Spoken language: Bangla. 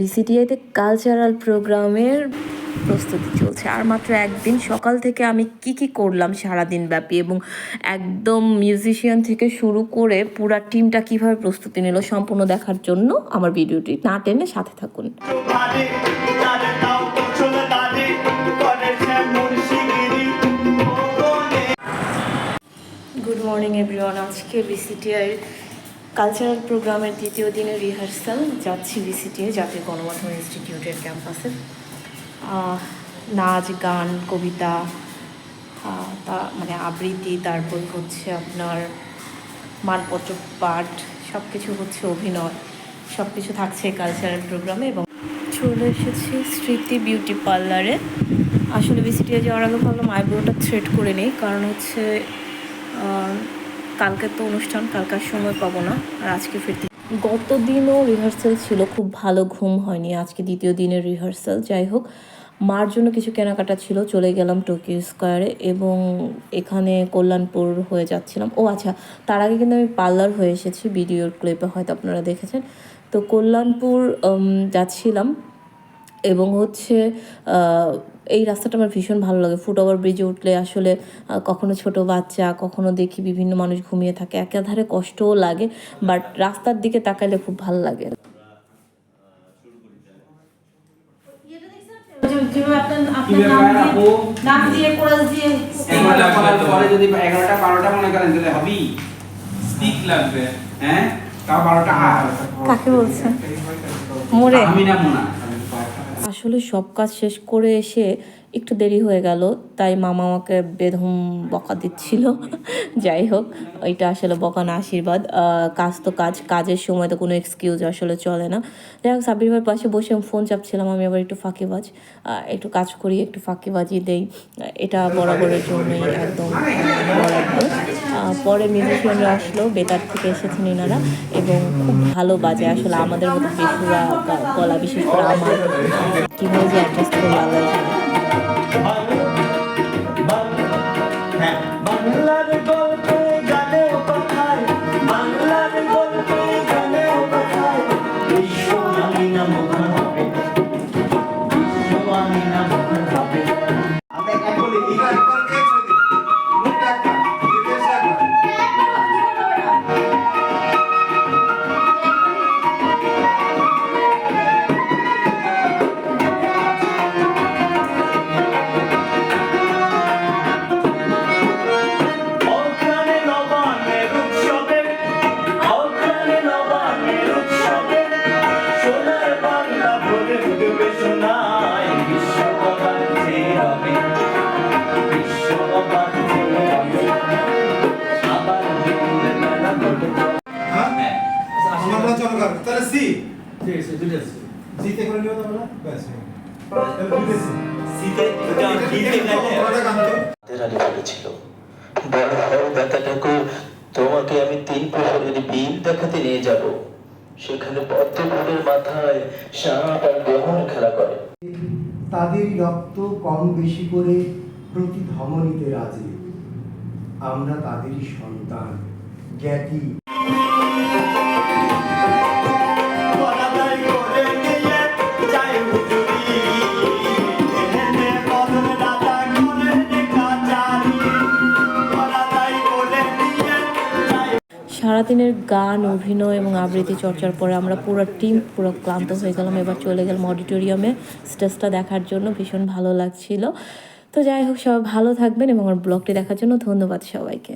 বিসিটিআইতে কালচারাল প্রোগ্রামের প্রস্তুতি চলছে। আর মাত্র একদিন সকাল থেকে আমি কি কি করলাম সারাদিন ব্যাপী এবং একদম মিউজিশিয়ান থেকে শুরু করে পুরা টিমটা কীভাবে প্রস্তুতি নিল সম্পূর্ণ দেখার জন্য আমার ভিডিওটি না টেনে সাথে থাকুন। গুড মর্নিং এভরিওয়ান আজকে বিসিটিআই কালচারাল প্রোগ্রামের দ্বিতীয় দিনের রিহার্সাল যাচ্ছি বিসিটিআই জাতীয় গণমাধ্যম ইনস্টিটিউটের ক্যাম্পাসে। নাচ, গান, কবিতা তা মানে আবৃত্তি, তারপর হচ্ছে আপনার মানপত্র, পাঠ সব কিছু হচ্ছে অভিনয় সব কিছু থাকছে কালচারাল প্রোগ্রামে এবং চলে এসেছি স্মৃতি বিউটি পার্লারে। আসলে বিসিটিআই যাওয়ার আগে ভাবলাম আইব্রোটা থ্রেড করে নিই, কারণ হচ্ছে কালকে তো অনুষ্ঠান কালকার সময় পাবো না, আর আজকে ফিরতে। গত দিনও রিহার্সাল ছিল, খুব ভালো ঘুম হয়নি, আজকে দ্বিতীয় দিনের রিহার্সাল যাই হোক। মার জন্য কিছু কেনাকাটা ছিল, চলে গেলাম টোকিও স্কোয়ারে এবং এখানে কল্যাণপুর হয়ে যাচ্ছিলাম। ও আচ্ছা তার আগে কিন্তু আমি পার্লার হয়ে এসেছি, ভিডিওর ক্লিপে হয়তো আপনারা দেখেছেন। তো কল্যাণপুর যাচ্ছিলাম এবং হচ্ছে এই রাস্তাটা আমার ভীষণ ভালো লাগে। ফুট ওভার ব্রিজে উঠলে আসলে কখনো ছোট বাচ্চা কখনো দেখি বিভিন্ন মানুষ ঘুমিয়ে থাকে। একাধারে কষ্টও লাগে বাট রাস্তার দিকে তাকাইলে খুব ভালো লাগে। যেভাবে আপনার কি আপনার নাম ব্যাপার দিয়ে আপু? নাম দিয়ে কোরাস দিয়ে এগারোটা করার পরে যদি এগারোটা বারোটা মনে করেন তাহলে হবি স্টিক লাগবে হ্যাঁ তাও বারোটা আর কাকে বলছেন? মোরে আমি না মোনা। আসলে সব কাজ শেষ করে এসে একটু দেরি হয়ে গেল, তাই মামা আমাকে বেদম বকা দিচ্ছিল। যাই হোক এটা আসলে বকা না, আশীর্বাদ। কাজ তো কাজ, কাজের সময় তো কোনো এক্সকিউজ আসলে চলে না। যাই হোক সাবির ভাইয়ের পাশে বসে আমি ফোন চাপছিলাম, আমি আবার একটু ফাঁকিবাজ। একটু কাজ করি, একটু ফাঁকিবাজি দেই। এটা বরাবরের জন্যই একদম পরে মিউজিশিয়ানরা আসলো, বেতার থেকে এসেছেন এনারা এবং খুব ভালো বাজে আসলে আমাদের মতো বেসুরা গ- গলা বিশেষ করে আমার। কীভাবে যে অ্যাডজাস্ট করব আল্লাহ জিতে করে নিও তোমরা ব্যাস বড় ব্যথাটাকু তোমাকে আমি তিন প্রহরের বিল দেখাতে নিয়ে যাব সেখানে পদ্মফুলের মাথায় সাপ আর গ্রহণ খেলা করে। তাদেরই রক্ত কম বেশি করে প্রতি ধমনীতে রাজে। আমরা তাদেরই সন্তান জ্ঞাতি। সারাদিনের গান, অভিনয় এবং আবৃত্তি চর্চার পরে আমরা পুরো টিম পুরো ক্লান্ত হয়ে গেলাম। এবার চলে গেলাম অডিটোরিয়ামে স্টেজটা দেখার জন্য। ভীষণ ভালো লাগছিল। তো যাই হোক, সবাই ভালো থাকবেন এবং আমার ব্লগটি দেখার জন্য ধন্যবাদ সবাইকে।